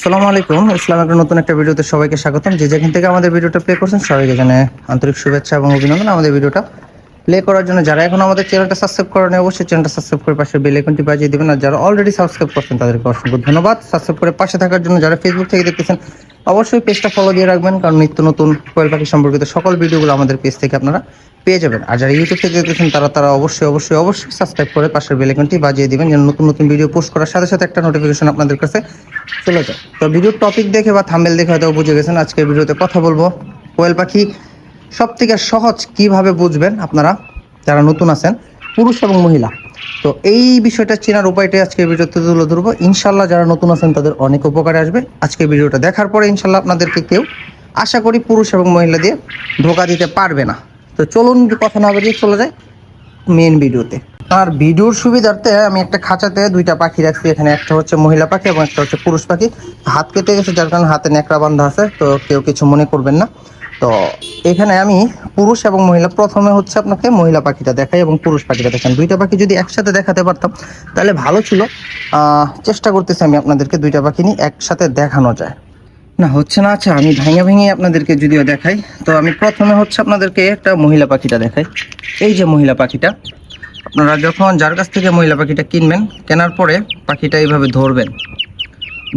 আসসালামু আলাইকুম। ইসলামের নতুন একটা ভিডিওতে সবাইকে স্বাগতম। যে যেখান থেকে আমাদের ভিডিওটা প্লে করছেন, সবাইকে জানে আন্তরিক শুভেচ্ছা এবং অভিনন্দন। আমাদের ভিডিওটা প্লে করার জন্য যারা এখন আমাদের চ্যানেলটা সাবস্ক্রাইব করেন, অবশ্যই চ্যানেলটা সাবস্ক্রাইব করে পাশে বেল আইকনটি বাজিয়ে দিবেন। আর যারা অলরেডি সাবস্ক্রাইব করছেন, তাদেরকে অসংখ্য ধন্যবাদ। সাবস্ক্রাইব করে পাশে থাকার জন্য যারা ফেসবুক থেকে দেখতেছেন, অবশ্যই পেজটা ফলো দিয়ে রাখবেন, কারণ নিত্য নতুন কোয়েল পাখি সম্পর্কিত সকল ভিডিওগুলো আমাদের পেজ থেকে আপনারা পেয়ে যাবেন। আর যারা ইউটিউব থেকে দেখতেছেন, তারা তারা অবশ্যই অবশ্যই অবশ্যই সাবস্ক্রাইব করে পাশের বেল আইকনটি বাজিয়ে দিবেন, যেন নতুন নতুন ভিডিও পোস্ট করার সাথে সাথে একটা নোটিফিকেশন আপনাদের কাছে চলে যায়। তো ভিডিওর টপিক দেখে বা থাম্বেল দেখে হয়তো বুঝে গেছেন, আজকের ভিডিওতে কথা বলব। কোয়েল পাখি সব থেকে সহজ কীভাবে বুঝবেন আপনারা যারা নতুন আছেন, পুরুষ এবং মহিলা? তো এই বিষয়টা চেনার উপায়টাই আজকে ভিডিওতে তুলে ধরবো। ইনশাল্লাহ যারা নতুন আছেন, তাদের অনেক উপকারে আসবে। আজকে ভিডিওটা দেখার পরে ইনশাল্লাহ আপনাদেরকে কেউ, আশা করি পুরুষ এবং মহিলা দিয়ে ধোকা দিতে পারবে না। তো চলুন কথা না বেরিয়ে চলে যায় মেন ভিডিওতে। আর ভিডিওর সুবিধার্থে আমি একটা খাঁচাতে দুইটা পাখি রাখছি। এখানে একটা হচ্ছে মহিলা পাখি এবং একটা হচ্ছে পুরুষ পাখি। হাত কেটে গেছে, যার কারণে হাতে ন্যাকড়া বান্ধা আছে, তো কেউ কিছু মনে করবেন না। তো এখানে আমি পুরুষ এবং মহিলা, প্রথমে হচ্ছে আপনাকে মহিলা পাখিটা দেখাই এবং পুরুষ পাখিটা দেখান। দুইটা পাখি যদি একসাথে দেখাতে পারতাম, তাহলে ভালো ছিল। চেষ্টা করতেছি আমি আপনাদেরকে দুইটা পাখি নিয়ে একসাথে দেখানো যায়। না, হচ্ছে না আচ্ছা আমি ভেঙে ভেঙে আপনাদেরকে যদিও দেখাই, তো আমি প্রথমে হচ্ছে আপনাদেরকে একটা মহিলা পাখিটা দেখাই। এই যে মহিলা পাখিটা, আপনারা যখন যার কাছ থেকে মহিলা পাখিটা কিনবেন, কেনার পরে পাখিটা এইভাবে ধরবেন।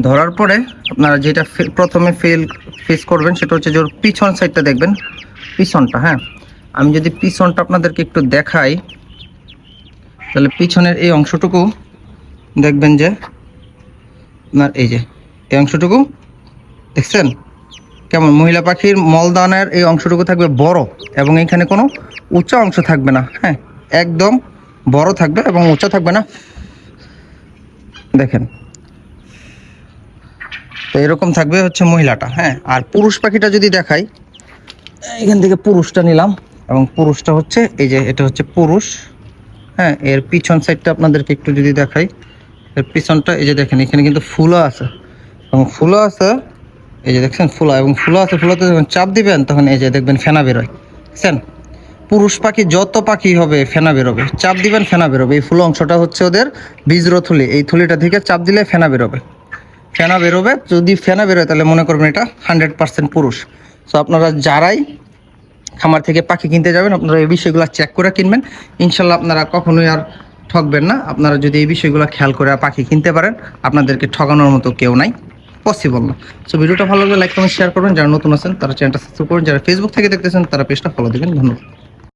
ধরার পরে আপনারা যেটা প্রথমে ফেল, ফেস করবেন সেটা হচ্ছে যে ওর পিছন সাইডটা দেখবেন। পিছনটা হ্যাঁ? আমি যদি পিছনটা আপনাদেরকে একটু দেখাই, তাহলে পিছনের এই অংশটুকু দেখবেন যে আপনার এই যে, এই অংশটুকু, দেখছেন? কেমন? মহিলা পাখির মলদানের এই অংশটুকু থাকবে বড় এবং এখানে কোনো উঁচা অংশ থাকবে না হ্যাঁ? একদম বড় থাকবে এবং উঁচা থাকবে না। দেখেন তো এরকম থাকবে হচ্ছে মহিলাটা হ্যাঁ? আর পুরুষ পাখিটা যদি দেখাই, এখান থেকে পুরুষটা নিলাম, এবং পুরুষটা হচ্ছে, এই যে এটা হচ্ছে পুরুষ হ্যাঁ? এর পিছন সাইডটা আপনাদেরকে একটু যদি দেখাই, এর পিছনটা, এই যে দেখেন, এখানে কিন্তু ফুলও আছে। এবং ফুলও আছে, এই যে দেখছেন ফুলা এবং ফুলো আছে, ফুলোতে যখন চাপ দিবেন, তখন এই যে দেখবেন ফেনা বেরোয়। দেখছেন? পুরুষ পাখি যত পাখি হবে, ফেনা বেরোবে। চাপ দিবেন, ফেনা বেরোবে। এই ফুল অংশটা হচ্ছে ওদের বীজর থলি এই থলিটা থেকে চাপ দিলে ফেনা বেরোবে। ফেনা বেরোবে। যদি ফেনা বেরোয়, তাহলে মনে করবেন এটা হান্ড্রেড পার্সেন্ট পুরুষ। সো আপনারা যারাই খামার থেকে পাখি কিনতে যাবেন, আপনারা এই বিষয়গুলো চেক করে কিনবেন। ইনশাল্লাহ আপনারা কখনোই আর ঠকবেন না। আপনারা যদি এই বিষয়গুলো খেয়াল করে পাখি কিনতে পারেন, আপনাদেরকে ঠকানোর মতো কেউ নাই। পসিবল না। সো ভিডিওটা ভালো লাগলে লাইক কমেন্ট শেয়ার করবেন। যারা নতুন আছেন, তারা চ্যানেলটা সাবস্ক্রাইব করবেন। যারা ফেসবুক থেকে দেখতেছেন, তারা পেজটা ফলো দেবেন। ধন্যবাদ।